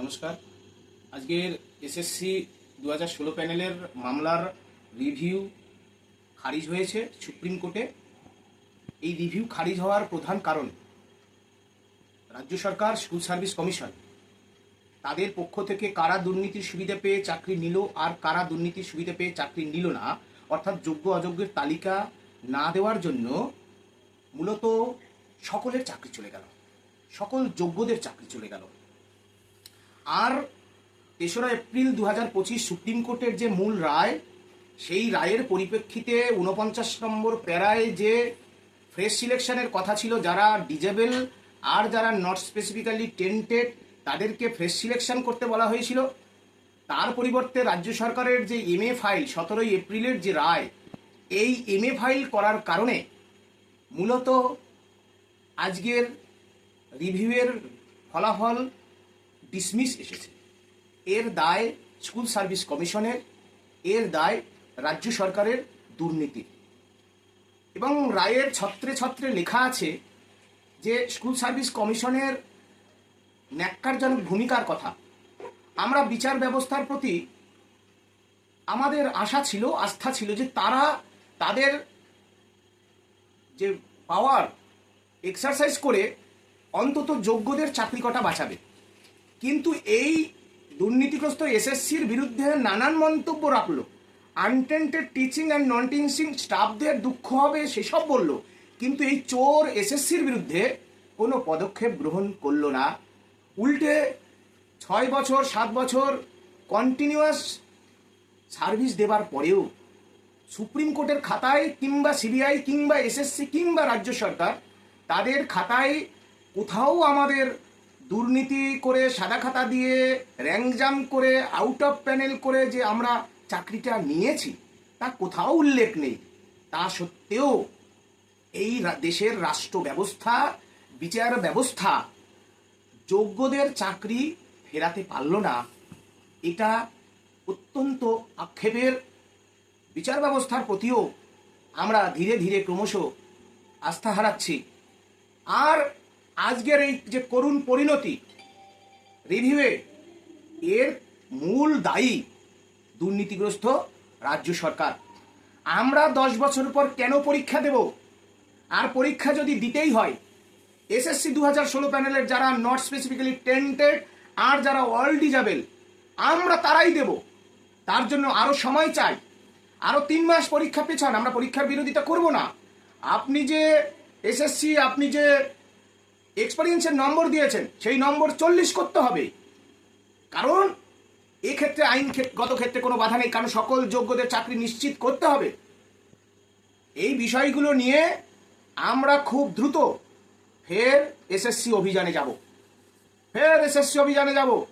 নমস্কার। আজকের এসএসসি দু হাজার ষোলো প্যানেলের মামলার রিভিউ খারিজ হয়েছে সুপ্রিম কোর্টে। এই রিভিউ খারিজ হওয়ার প্রধান কারণ রাজ্য সরকার, স্কুল সার্ভিস কমিশন। তাদের পক্ষ থেকে কারা দুর্নীতির সুবিধা পেয়ে চাকরি নিল আর কারা দুর্নীতির সুবিধা পেয়ে চাকরি নিল না, অর্থাৎ যোগ্য অযোগ্যের তালিকা না দেওয়ার জন্য মূলত সকলের চাকরি চলে গেল। সকল যোগ্যদের চাকরি চলে গেল। আর তেসরা এপ্রিল দু হাজার পঁচিশ সুপ্রিম কোর্টের যে মূল রায়, সেই রায়ের পরিপ্রেক্ষিতে উনপঞ্চাশ নম্বর প্যারায় যে ফ্রেশ সিলেকশনের কথা ছিল, যারা ডিজেবল আর যারা নট স্পেসিফিক্যালি টেন্টেড তাদেরকে ফ্রেশ সিলেকশন করতে বলা হয়েছিল। তার পরিবর্তে রাজ্য সরকারের যে এম এ ফাইল সতেরোই এপ্রিলের যে রায়, এই এম এ ফাইল করার কারণে মূলত আজকের রিভিউয়ের ফলাফল ডিসমিস এসেছে। এর দায় স্কুল সার্ভিস কমিশনের এর দায় রাজ্য সরকারের দুর্নীতি। এবং রায়ের ছত্রে ছত্রে লেখা আছে যে স্কুল সার্ভিস কমিশনের ন্যাক্কারজনক ভূমিকার কথা। আমরা বিচার ব্যবস্থার প্রতি আমাদের আশা ছিল, আস্থা ছিল যে তারা তাদের যে পাওয়ার এক্সারসাইজ করে অন্তত যোগ্যদের চাকরি কটা বাঁচাবে। কিন্তু এই দুর্নীতিগ্রস্ত এসএসসির বিরুদ্ধে নানান মন্তব্য রাখল। Untainted teaching and non teaching স্টাফদের দুঃখ হবে, সেসব বলল। কিন্তু এই চোর এসএসসির বিরুদ্ধে কোনো পদক্ষেপ গ্রহণ করল না। উল্টে ছয় বছর, সাত বছর কন্টিনিউয়াস সার্ভিস দেবার পরেও সুপ্রিম কোর্টের খাতায় কিংবা সিবিআই কিংবা এসএসসি কিংবা রাজ্য সরকার তাদের খাতায় কোথাও আমাদের দুর্নীতি করে সাদা খাতা দিয়ে র্যাঙ্কজাম করে আউট অফ প্যানেল করে যে আমরা চাকরিটা নিয়েছি, তা কোথাও উল্লেখ নেই। তা সত্ত্বেও এই দেশের রাষ্ট্র ব্যবস্থা, বিচার ব্যবস্থা যোগ্যদের চাকরি ফেরাতে পারল না। এটা অত্যন্ত আক্ষেপের বিচার ব্যবস্থার প্রতিও আমরা ধীরে ধীরে ক্রমশ আস্থা হারাচ্ছি। আর আজকের এই যে করুণ পরিণতি, রিভিউয়ে এর মূল দায়ী দুর্নীতিগ্রস্ত রাজ্য সরকার। আমরা দশ বছর পর কেন পরীক্ষা দেব? আর পরীক্ষা যদি দিতেই হয় এসএসসি দু হাজার ষোলো প্যানেলের যারা নট স্পেসিফিক্যালি টেন্টেড আর যারা অল ডিজাবেল আমরা তারাই দেব। তার জন্য আরও সময় চাই। আরও তিন মাস পরীক্ষা পেছান, আমরা পরীক্ষার বিরোধিতা করব না। আপনি যে এসএসসি আপনি যে এক্সপিরিয়েন্সের নম্বর দিয়েছেন, সেই নম্বর চল্লিশ করতে হবে। কারণ, এক্ষেত্রে আইন গত ক্ষেত্রে কোনো বাধা নেই, কারণ সকল যোগ্যদের চাকরি নিশ্চিত করতে হবে। এই বিষয়গুলো নিয়ে আমরা খুব দ্রুত ফের এসএসসি অভিযানে যাব। ফের এসএসসি অভিযানে যাব।